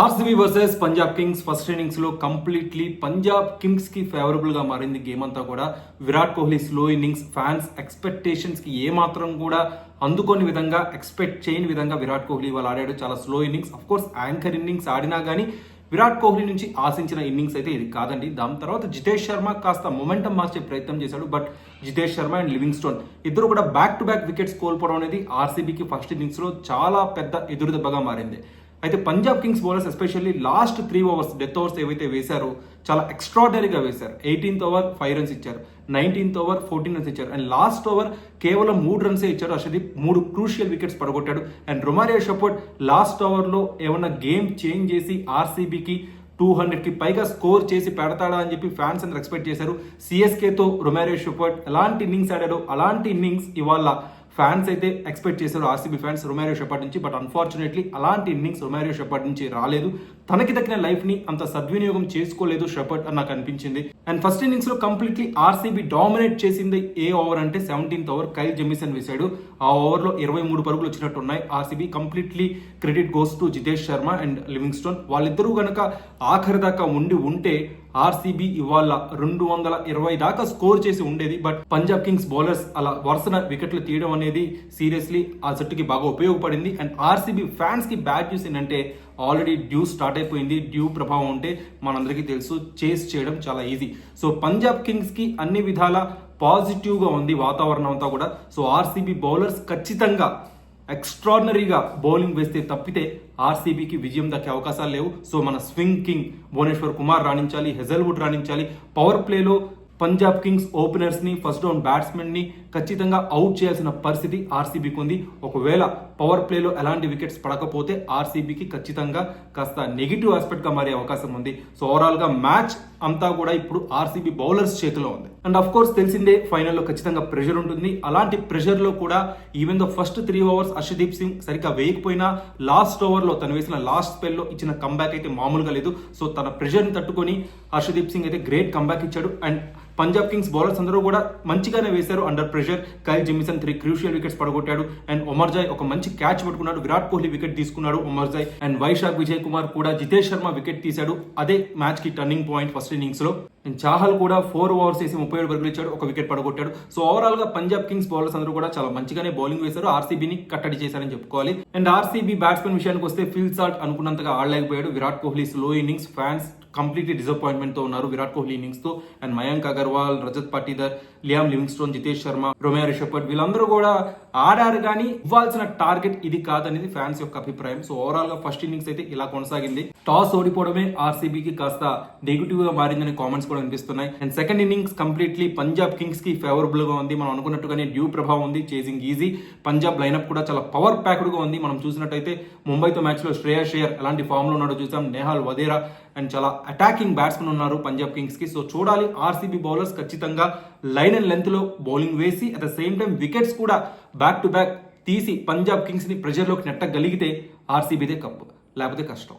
RCB versus Punjab Kings first ఇన్నింగ్స్లో completely Punjab కింగ్స్కి ఫేవరబుల్గా మారింది గేమ్ అంతా కూడా. Virat Kohli slow innings fans ఎక్స్పెక్టేషన్స్కి ఏ మాత్రం కూడా అందుకోని విధంగా ఎక్స్పెక్ట్ చేయని విధంగా విరాట్ కోహ్లీ వాళ్ళు ఆడాడు. చాలా slow innings of course anchor innings ఆడినా కానీ విరాట్ కోహ్లీ నుంచి ఆశించిన ఇన్నింగ్స్ అయితే ఇది కాదండి. దాని తర్వాత జితేష్ శర్మ కాస్త మొమెంటం మార్చే ప్రయత్నం చేశాడు. But Jitesh Sharma and Livingstone ఇద్దరు కూడా బ్యాక్ టు బ్యాక్ వికెట్స్ కోల్పోవడం అనేది ఆర్సీబీకి ఫస్ట్ ఇన్నింగ్స్లో చాలా పెద్ద ఎదురుదెబ్బగా మారింది. అయితే Punjab Kings bowlers especially last three overs death overs ఏవైతే వేశారో చాలా ఎక్స్ట్రాడనరీగా వేశారు. ఎయిటీన్త్ ఓవర్ ఫైవ్ రన్స్ ఇచ్చారు. నైన్టీన్త్ ఓవర్ ఫోర్టీన్ రన్స్ ఇచ్చారు. అండ్ లాస్ట్ ఓవర్ కేవలం మూడు రన్సే ఇచ్చారు అర్షదీప్ మూడు క్రూషియల్ వికెట్స్ పడగొట్టాడు. అండ్ రొమారియో షపోర్ట్ లాస్ట్ ఓవర్లో ఏమన్నా గేమ్ చేంజ్ చేసి ఆర్సీబీకి టూ హండ్రెడ్కి పైగా స్కోర్ చేసి పెడతాడా అని చెప్పి ఫ్యాన్స్ అందరు ఎక్స్పెక్ట్ చేశారు. సిఎస్కేతో రొమారియో షపోర్ట్ ఎలాంటి ఇన్నింగ్స్ ఆడాడో అలాంటి ఇన్నింగ్స్ ఇవాళ ఫ్యాన్స్ అయితే ఎక్స్పెక్ట్ చేశారు ఆర్సీబీ ఫ్యాన్స్ రొమారియో షెపర్డ్ నుంచి బట్ అన్ఫార్చునేట్లీ అలాంటి ఇన్నింగ్స్ రొమారియో షెపర్డ్ నుంచి రాలేదు. తనకి దక్కిన లైఫ్ని అంత సద్వినియోగం చేసుకోలేదు షెపర్డ్ అని నాకు అనిపించింది. అండ్ ఫస్ట్ ఇన్నింగ్స్లో కంప్లీట్లీ ఆర్సీబీ డామినేట్ చేసింది ఏ ఓవర్ అంటే సెవెంటీన్త్ ఓవర్ కైల్ జెమిసన్ వేశాడు. ఆ ఓవర్లో ఇరవై మూడు పరుగులు వచ్చినట్టు ఉన్నాయి RCB completely credit goes to Jitesh Sharma and Livingstone వాళ్ళిద్దరూ గనక ఆఖరి దాకా ఉండి ఉంటే ఆర్సీబీ ఇవాళ రెండు వందల ఇరవై దాకా స్కోర్ చేసి ఉండేది. బట్ పంజాబ్ కింగ్స్ బౌలర్స్ అలా వరుసన వికెట్లు తీయడం అనేది సీరియస్లీ ఆ జట్టుకి బాగా ఉపయోగపడింది. అండ్ ఆర్సీబీ ఫ్యాన్స్కి బ్యాడ్ ఆల్రెడీ డ్యూ స్టార్ట్ అయిపోయింది డ్యూ ప్రభావం ఉంటే మనందరికీ తెలుసు చేస్ చేయడం చాలా ఈజీ. సో పంజాబ్ కింగ్స్కి అన్ని విధాల పాజిటివ్గా ఉంది వాతావరణం అంతా కూడా. సో ఆర్సీబీ బౌలర్స్ ఖచ్చితంగా ఎక్స్ట్రాడినరీగా బౌలింగ్ వేస్తే తప్పితే ఆర్సీబీకి విజయం దక్కే అవకాశాలు లేవు. సో మన స్వింగ్ కింగ్ భువనేశ్వర్ కుమార్ రాణించాలి హెజల్వుడ్ రాణించాలి. పవర్ ప్లేలో పంజాబ్ కింగ్స్ ఓపెనర్స్ని ఫస్ట్ డౌన్ బ్యాట్స్మెన్ని ఖచ్చితంగా అవుట్ చేయాల్సిన పరిస్థితి ఆర్సీబీకి ఉంది. ఒకవేళ పవర్ ప్లేలో ఎలాంటి వికెట్స్ పడకపోతే ఆర్సీబీకి ఖచ్చితంగా కాస్త నెగిటివ్ ఆస్పెక్ట్గా మారే అవకాశం ఉంది. సో ఓవరాల్గా మ్యాచ్ అంతా కూడా ఇప్పుడు ఆర్సీబీ బౌలర్స్ చేతిలో ఉంది. అండ్ అఫ్ కోర్స్ తెలిసిందే ఫైనల్లో ఖచ్చితంగా ప్రెషర్ ఉంటుంది. అలాంటి ప్రెషర్లో కూడా even the first three overs Arshdeep Singh సరిగ్గా వేయకపోయినా లాస్ట్ ఓవర్లో తను వేసిన లాస్ట్ స్పెల్లో ఇచ్చిన కంబ్యాక్ అయితే మామూలుగా లేదు. సో తన ప్రెషర్ని తట్టుకొని హర్షదీప్ సింగ్ అయితే గ్రేట్ కంబ్యాక్ ఇచ్చాడు. అండ్ పంజాబ్ కింగ్స్ బౌలర్స్ అందరూ కూడా మంచిగానే వేశారు under pressure Kyle Jamieson three crucial wickets పడగొట్టాడు. And Omarzai ఒక మంచి క్యాచ్ పట్టుకున్నాడు. విరాట్ కోహ్లీ వికెట్ తీసుకున్నాడు ఒమర్జాయ్ అండ్ వైశాఖ్ విజయ్ కుమార్ కూడా జితేష్ శర్మ వికెట్ తీశాడు. అదే మ్యాచ్కి టర్నింగ్ పాయింట్ ఫస్ట్ ఇన్నింగ్స్లో. అండ్ చాహల్ కూడా ఫోర్ ఓవర్స్ వేసి ముప్పై ఏడు పరుగులు ఇచ్చాడు ఒక వికెట్ పడగొట్టాడు. సో ఓవరాల్గా పంజాబ్ కింగ్స్ బౌలర్స్ అందరూ కూడా చాలా మంచిగానే బౌలింగ్ వేశారు. ఆర్సీబీని కట్టడి చేశారని చెప్పుకోవాలి. అండ్ ఆర్సీబీ బ్యాట్స్మెన్ విషయానికి వస్తే ఫీల్డ్ సాల్ట్ అనుకున్నంతగా ఆడలేకపోయాడు. Virat Kohli slow innings fans completely డిసప్పాయింట్మెంట్తో ఉన్నారు Virat Kohli ఇన్నింగ్స్తో and Mayank Agarwal Rajat Patidar Liam Livingstone Jitesh Sharma Romario Shepherd వీళ్ళందరూ కూడా ఆడారు కానీ ఇవ్వాల్సిన టార్గెట్ ఇది కాదనేది ఫ్యాన్స్ యొక్క అభిప్రాయం. సో ఓవరాల్గా ఫస్ట్ ఇన్నింగ్స్ అయితే ఇలా కొనసాగింది. టాస్ ఓడిపోవడమే ఆర్సీబీకి కాస్త నెగిటివ్గా మారిందని కామెంట్స్ కూడా అనిపిస్తున్నాయి. And second innings completely Punjab కింగ్స్కి ఫేవరబుల్గా ఉంది. మనం అనుకున్నట్టుగానే డ్యూ ప్రభావం ఉంది. చేసింగ్ ఈజీ పంజాబ్ లైనప్ కూడా చాలా పవర్ ప్యాక్డ్గా ఉంది. మనం చూసినట్టయితే ముంబైతో మ్యాచ్లో శ్రేయా షేయర్ ఎలాంటి ఫామ్లో ఉన్నాడో చూసాం. నేహాల్ వదేరా అండ్ చాలా అటాకింగ్ బ్యాట్స్మెన్ ఉన్నారు పంజాబ్ కింగ్స్కి. సో చూడాలి ఆర్సీబీ బౌలర్స్ ఖచ్చితంగా లైన్ అండ్ లెంత్లో బౌలింగ్ వేసి at the same time wickets కూడా బ్యాక్ టు బ్యాక్ తీసి పంజాబ్ కింగ్స్ని ప్రెషర్లోకి నెట్టగలిగితే ఆర్సీబీదే కప్పు. లేకపోతే కష్టం.